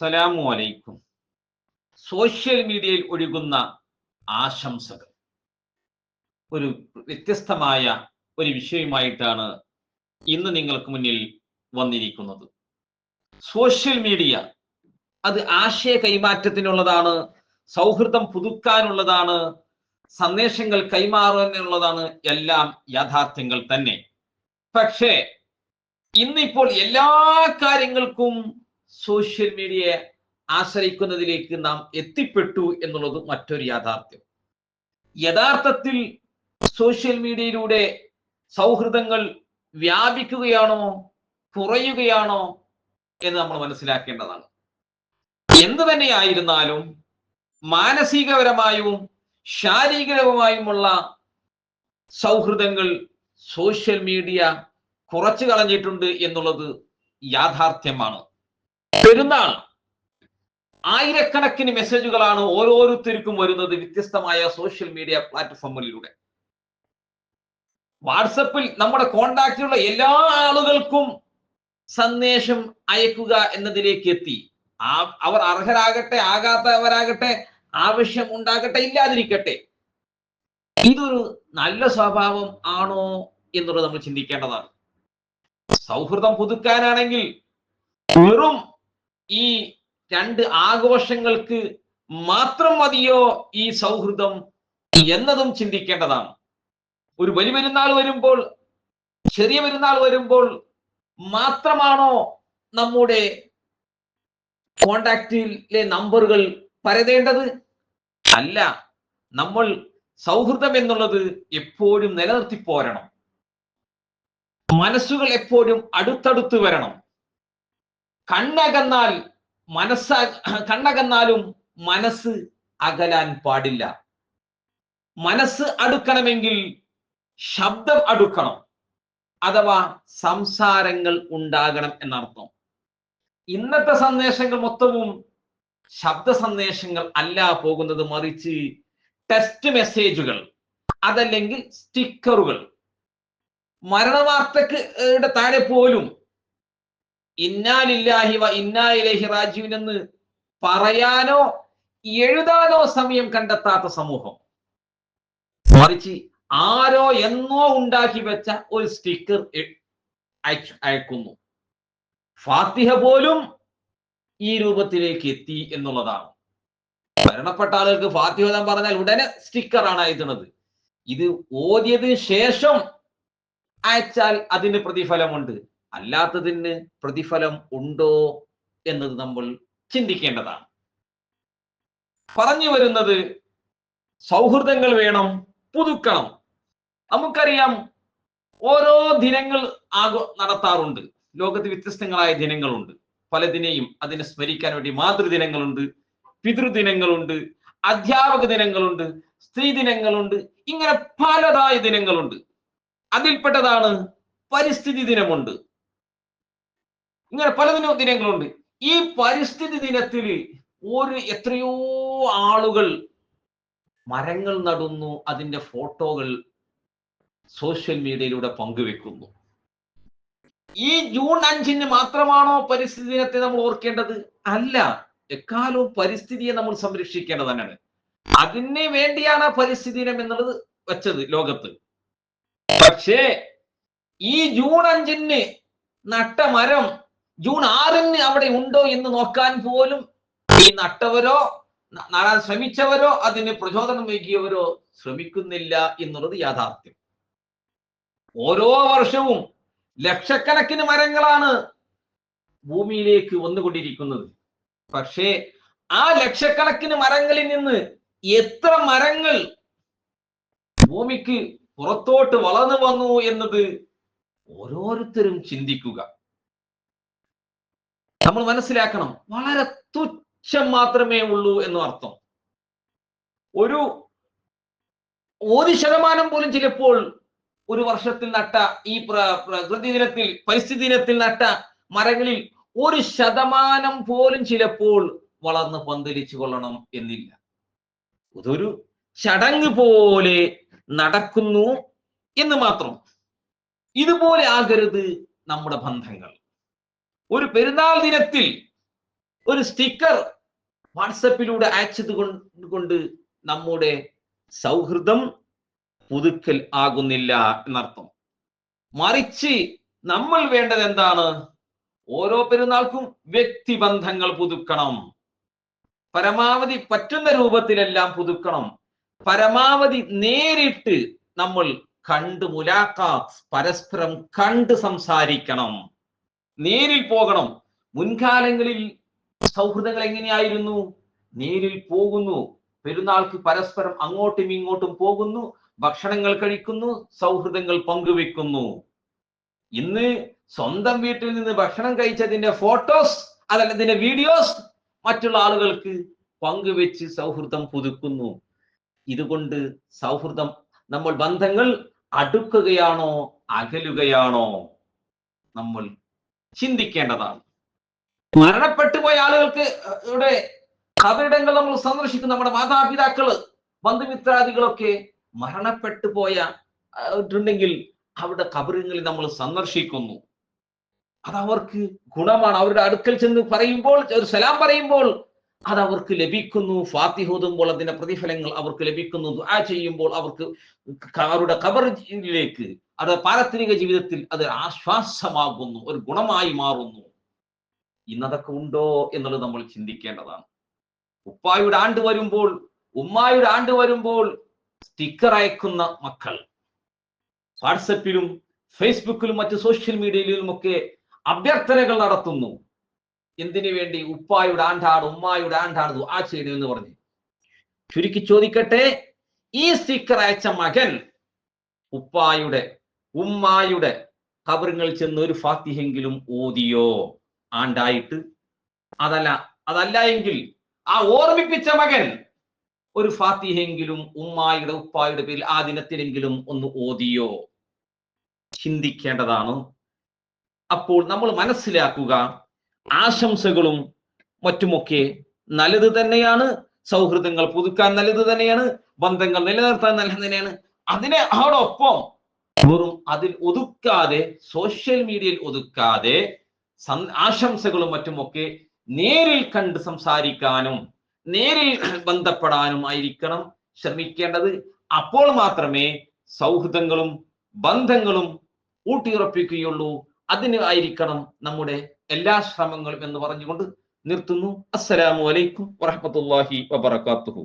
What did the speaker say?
അസ്സലാമു അലൈക്കും സോഷ്യൽ മീഡിയയിൽ ഒഴുകുന്ന ആശംസകൾ. ഒരു വ്യത്യസ്തമായ ഒരു വിഷയമായിട്ടാണ് ഇന്ന് നിങ്ങൾക്ക് മുന്നിൽ വന്നിരിക്കുന്നത്. സോഷ്യൽ മീഡിയ അത് ആശയ കൈമാറ്റത്തിനുള്ളതാണ് സൗഹൃദം പുതുക്കാനുള്ളതാണ് സന്ദേശങ്ങൾ കൈമാറാനുള്ളതാണ് എല്ലാം യാഥാർത്ഥ്യങ്ങൾ തന്നെ. പക്ഷേ ഇന്നിപ്പോൾ എല്ലാ കാര്യങ്ങൾക്കും സോഷ്യൽ മീഡിയയെ ആശ്രയിക്കുന്നതിലേക്ക് നാം എത്തിപ്പെട്ടു എന്നുള്ളത് മറ്റൊരു യാഥാർത്ഥ്യം. യഥാർത്ഥത്തിൽ സോഷ്യൽ മീഡിയയിലൂടെ സൗഹൃദങ്ങൾ വ്യാപിക്കുകയാണോ കുറയുകയാണോ എന്ന് നമ്മൾ മനസ്സിലാക്കേണ്ടതാണ്. എന്ത് തന്നെയായിരുന്നാലും മാനസികപരമായും ശാരീരികപരമായുമുള്ള സൗഹൃദങ്ങൾ സോഷ്യൽ മീഡിയ കുറച്ചു കളഞ്ഞിട്ടുണ്ട് എന്നുള്ളത് യാഥാർത്ഥ്യമാണ്. പെരുന്നാൾ. ആയിരക്കണക്കിന് മെസ്സേജുകളാണ് ഓരോരുത്തർക്കും വരുന്നത് വ്യത്യസ്തമായ സോഷ്യൽ മീഡിയ പ്ലാറ്റ്ഫോമുകളിലൂടെ. വാട്സപ്പിൽ നമ്മുടെ കോണ്ടാക്റ്റിലുള്ള എല്ലാ ആളുകൾക്കും സന്ദേശം അയക്കുക എന്നതിലേക്ക് എത്തി. അവർ അർഹരാകട്ടെ ആകാത്തവരാകട്ടെ ആവശ്യം ഉണ്ടാകട്ടെ ഇല്ലാതിരിക്കട്ടെ. ഇതൊരു നല്ല സ്വഭാവം ആണോ എന്നുള്ളത് നമ്മൾ ചിന്തിക്കേണ്ടതാണ്. സൗഹൃദം പുതുക്കാനാണെങ്കിൽ വെറും ഈ രണ്ട് ആഘോഷങ്ങൾക്ക് മാത്രം മതിയോ ഈ സൗഹൃദം എന്നതും ചിന്തിക്കേണ്ടതാണ്. ഒരു വലിയ പെരുന്നാൾ വരുമ്പോൾ ചെറിയ പെരുന്നാൾ വരുമ്പോൾ മാത്രമാണോ നമ്മുടെ കോണ്ടാക്റ്റിലെ നമ്പറുകൾ പരതേണ്ടത്? അല്ല നമ്മൾ സൗഹൃദം എന്നുള്ളത് എപ്പോഴും നിലനിർത്തി പോരണം. മനസ്സുകൾ എപ്പോഴും അടുത്തടുത്ത് വരണം. കണ്ണകന്നാൽ മനസ്സ കണ്ണകന്നാലും മനസ്സ് അകലാൻ പാടില്ല. മനസ്സ് അടുക്കണമെങ്കിൽ ശബ്ദം അടുക്കണം. അഥവാ സംസാരങ്ങൾ ഉണ്ടാകണം എന്നർത്ഥം. ഇന്നത്തെ സന്ദേശങ്ങൾ മൊത്തവും ശബ്ദ സന്ദേശങ്ങൾ അല്ല പോകുന്നത് മറിച്ച് ടെസ്റ്റ് മെസ്സേജുകൾ അതല്ലെങ്കിൽ സ്റ്റിക്കറുകൾ. മരണവാർത്തക്ക് താഴെ പോലും ഇന്നാലില്ലാഹി വ ഇന്നായിലേഹി റാജീവൻ എന്ന് പറയാനോ എഴുതാനോ സമയം കണ്ടെത്താത്ത സമൂഹം. മറിച്ച് ആരോ എന്നോ ഉണ്ടാക്കി വെച്ച ഒരു സ്റ്റിക്കർ അയക്കുന്നു. ഫാത്തിഹ പോലും ഈ രൂപത്തിലേക്ക് എത്തി എന്നുള്ളതാണ്. മരണപ്പെട്ട ആളുകൾക്ക് ഫാത്തിഹോദം പറഞ്ഞാൽ ഉടനെ സ്റ്റിക്കറാണ് അയക്കുന്നത്. ഇത് ഓതിയതിനു ശേഷം അയച്ചാൽ അതിന് പ്രതിഫലമുണ്ട്. അല്ലാത്തതിന് പ്രതിഫലം ഉണ്ടോ എന്നത് നമ്മൾ ചിന്തിക്കേണ്ടതാണ്. പറഞ്ഞു വരുന്നത് സൗഹൃദങ്ങൾ വേണം പുതുക്കണം. നമുക്കറിയാം ഓരോ ദിനങ്ങൾ ആഘോ നടത്താറുണ്ട്. ലോകത്ത് വ്യത്യസ്തങ്ങളായ ദിനങ്ങളുണ്ട്. പലതിനെയും അതിനെ സ്മരിക്കാൻ വേണ്ടി മാതൃദിനങ്ങളുണ്ട് പിതൃദിനങ്ങളുണ്ട് അധ്യാപക ദിനങ്ങളുണ്ട് സ്ത്രീ ദിനങ്ങളുണ്ട് ഇങ്ങനെ പലതായ ദിനങ്ങളുണ്ട്. അതിൽപ്പെട്ടതാണ് പരിസ്ഥിതി ദിനമുണ്ട്. ഇങ്ങനെ പല ദിന ദിനങ്ങളുണ്ട്. ഈ പരിസ്ഥിതി ദിനത്തിൽ ഒരു എത്രയോ ആളുകൾ മരങ്ങൾ നടുന്നു അതിന്റെ ഫോട്ടോകൾ സോഷ്യൽ മീഡിയയിലൂടെ പങ്കുവെക്കുന്നു. ഈ ജൂൺ അഞ്ചിന് മാത്രമാണോ പരിസ്ഥിതി ദിനത്തെ നമ്മൾ ഓർക്കേണ്ടത്? അല്ല. എക്കാലവും പരിസ്ഥിതിയെ നമ്മൾ സംരക്ഷിക്കേണ്ടത് തന്നെയാണ്. അതിന് വേണ്ടിയാണ് പരിസ്ഥിതി ദിനം എന്നുള്ളത് വെച്ചത് ലോകത്ത്. പക്ഷേ ഈ ജൂൺ അഞ്ചിന് നട്ട മരം ജൂൺ ആറിന് അവിടെ ഉണ്ടോ എന്ന് നോക്കാൻ പോലും ഈ നട്ടവരോ നടാൻ ശ്രമിച്ചവരോ അതിന് പ്രചോദനം നൽകിയവരോ ശ്രമിക്കുന്നില്ല എന്നുള്ളത് യാഥാർത്ഥ്യം. ഓരോ വർഷവും ലക്ഷക്കണക്കിന് മരങ്ങളാണ് ഭൂമിയിലേക്ക് വന്നുകൊണ്ടിരിക്കുന്നത്. പക്ഷേ ആ ലക്ഷക്കണക്കിന് മരങ്ങളിൽ നിന്ന് എത്ര മരങ്ങൾ ഭൂമിക്ക് പുറത്തോട്ട് വളർന്നു വന്നു എന്നത് ഓരോരുത്തരും ചിന്തിക്കുക. നമ്മൾ മനസ്സിലാക്കണം വളരെ തുച്ഛം മാത്രമേ ഉള്ളൂ എന്ന് അർത്ഥം. ഒരു ഒരു ശതമാനം പോലും ചിലപ്പോൾ ഒരു വർഷത്തിൽ നട്ട ഈ പ്രകൃതി ദിനത്തിൽ പരിസ്ഥിതി ദിനത്തിൽ നട്ട മരങ്ങളിൽ ഒരു ശതമാനം പോലും ചിലപ്പോൾ വളർന്ന് പന്തലിച്ചു കൊള്ളണം എന്നില്ല. അതൊരു ചടങ്ങ് പോലെ നടക്കുന്നു എന്ന് മാത്രം. ഇതുപോലെ ആകരുത് നമ്മുടെ ബന്ധങ്ങൾ. ഒരു പെരുന്നാൾ ദിനത്തിൽ ഒരു സ്റ്റിക്കർ വാട്സപ്പിലൂടെ അയച്ചത് കൊണ്ട് നമ്മുടെ സൗഹൃദം പുതുക്കൽ ആകുന്നില്ല എന്നർത്ഥം. മറിച്ച് നമ്മൾ വേണ്ടത് എന്താണ്? ഓരോ പെരുന്നാൾക്കും വ്യക്തിബന്ധങ്ങൾ പുതുക്കണം. പരമാവധി പറ്റുന്ന രൂപത്തിലെല്ലാം പുതുക്കണം. പരമാവധി നേരിട്ട് നമ്മൾ കണ്ട് മുലാഖാത്ത് പരസ്പരം കണ്ട് സംസാരിക്കണം. നേരിൽ പോകണം. മുൻകാലങ്ങളിൽ സൗഹൃദങ്ങൾ എങ്ങനെയായിരുന്നു? നേരിൽ പോകുന്നു. പെരുന്നാൾക്ക് പരസ്പരം അങ്ങോട്ടും ഇങ്ങോട്ടും പോകുന്നു. ഭക്ഷണങ്ങൾ കഴിക്കുന്നു. സൗഹൃദങ്ങൾ പങ്കുവെക്കുന്നു. ഇന്ന് സ്വന്തം വീട്ടിൽ നിന്ന് ഭക്ഷണം കഴിച്ചതിന്റെ ഫോട്ടോസ് അതല്ല ഇതിന്റെ വീഡിയോസ് മറ്റുള്ള ആളുകൾക്ക് പങ്കുവെച്ച് സൗഹൃദം പുതുക്കുന്നു. ഇതുകൊണ്ട് സൗഹൃദം നമ്മൾ ബന്ധങ്ങൾ അടുക്കുകയാണോ അകലുകയാണോ? നമ്മൾ ചിന്തിക്കേണ്ടതാണ്. മരണപ്പെട്ടു പോയ ആളുകൾക്ക് ഇവിടെ കബറിടങ്ങൾ നമ്മൾ സന്ദർശിക്കും നമ്മുടെ മാതാപിതാക്കൾ ബന്ധുമിത്രാദികളൊക്കെ മരണപ്പെട്ടു പോയ അവരുടെ അവിടെ കബറിങ്ങളിൽ നമ്മൾ സന്ദർശിക്കുന്നു. അത് അവർക്ക് ഗുണമാണ്. അവരുടെ അടുക്കൽ ചെന്ന് പറയുമ്പോൾ ഒരു സലാം പറയുമ്പോൾ അത് അവർക്ക് ലഭിക്കുന്നു. ഫാത്തിഹോതുമ്പോൾ അതിന്റെ പ്രതിഫലങ്ങൾ അവർക്ക് ലഭിക്കുന്നു. ആ ചെയ്യുമ്പോൾ അവർക്ക് അവരുടെ കബറിലേക്ക് അവരുടെ പാരത്രിക ജീവിതത്തിൽ അത് ആശ്വാസമാകുന്നു. ഒരു ഗുണമായി മാറുന്നു. ഇന്നതൊക്കെ ഉണ്ടോ എന്നുള്ളത് നമ്മൾ ചിന്തിക്കേണ്ടതാണ്. ഉപ്പായുടെ ആണ്ട് വരുമ്പോൾ ഉമ്മായുടെ ആണ്ട് വരുമ്പോൾ സ്റ്റിക്കർ അയക്കുന്ന മക്കൾ. വാട്സപ്പിലും ഫേസ്ബുക്കിലും മറ്റ് സോഷ്യൽ മീഡിയയിലും ഒക്കെ അഭ്യർത്ഥനകൾ നടത്തുന്നു. എന്തിനു വേണ്ടി? ഉപ്പായുടെ ആണ്ടാണ് ഉമ്മായുടെ ആണ്ടാണ് ദുആ ചെയ്യണം എന്ന് പറഞ്ഞു. ചുരുക്കി ചോദിക്കട്ടെ ഈ സ്റ്റിക്കർ അയച്ച മകൻ ഉപ്പായുടെ ഉമ്മായുടെ കബറുകൾ ചെന്ന് ഒരു ഫാത്തിഹെങ്കിലും ഓതിയോ ആണ്ടായിട്ട്. അതല്ല അതല്ല എങ്കിൽ ആ ഓർമ്മിപ്പിച്ച മകൻ ഒരു ഫാത്തിഹെങ്കിലും ഉമ്മായുടെ ഉപ്പായുടെ പേരിൽ ആ ദിനത്തിലെങ്കിലും ഒന്ന് ഓതിയോ ചിന്തിക്കേണ്ടതാണ്. അപ്പോൾ നമ്മൾ മനസ്സിലാക്കുക ആശംസകളും മറ്റുമൊക്കെ നല്ലത് തന്നെയാണ്. സൗഹൃദങ്ങൾ പുതുക്കാൻ നല്ലത് തന്നെയാണ്. ബന്ധങ്ങൾ നിലനിർത്താൻ നല്ലത് തന്നെയാണ്. അതിനെ അതോടൊപ്പം വെറും അതിൽ ഒതുക്കാതെ സോഷ്യൽ മീഡിയയിൽ ഒതുക്കാതെ ആശംസകളും മറ്റുമൊക്കെ നേരിൽ കണ്ട് സംസാരിക്കാനും നേരിൽ ബന്ധപ്പെടാനും ആയിരിക്കണം ശ്രമിക്കേണ്ടത്. അപ്പോൾ മാത്രമേ സൗഹൃദങ്ങളും ബന്ധങ്ങളും ഊട്ടിയുറപ്പിക്കുകയുള്ളൂ. അതിന് ആയിരിക്കണം നമ്മുടെ എല്ലാ ശ്രമങ്ങളും എന്ന് പറഞ്ഞുകൊണ്ട് നിർത്തുന്നു. അസ്സലാമു അലൈക്കും വറഹ്മത്തുള്ളാഹി വബറകാതുഹു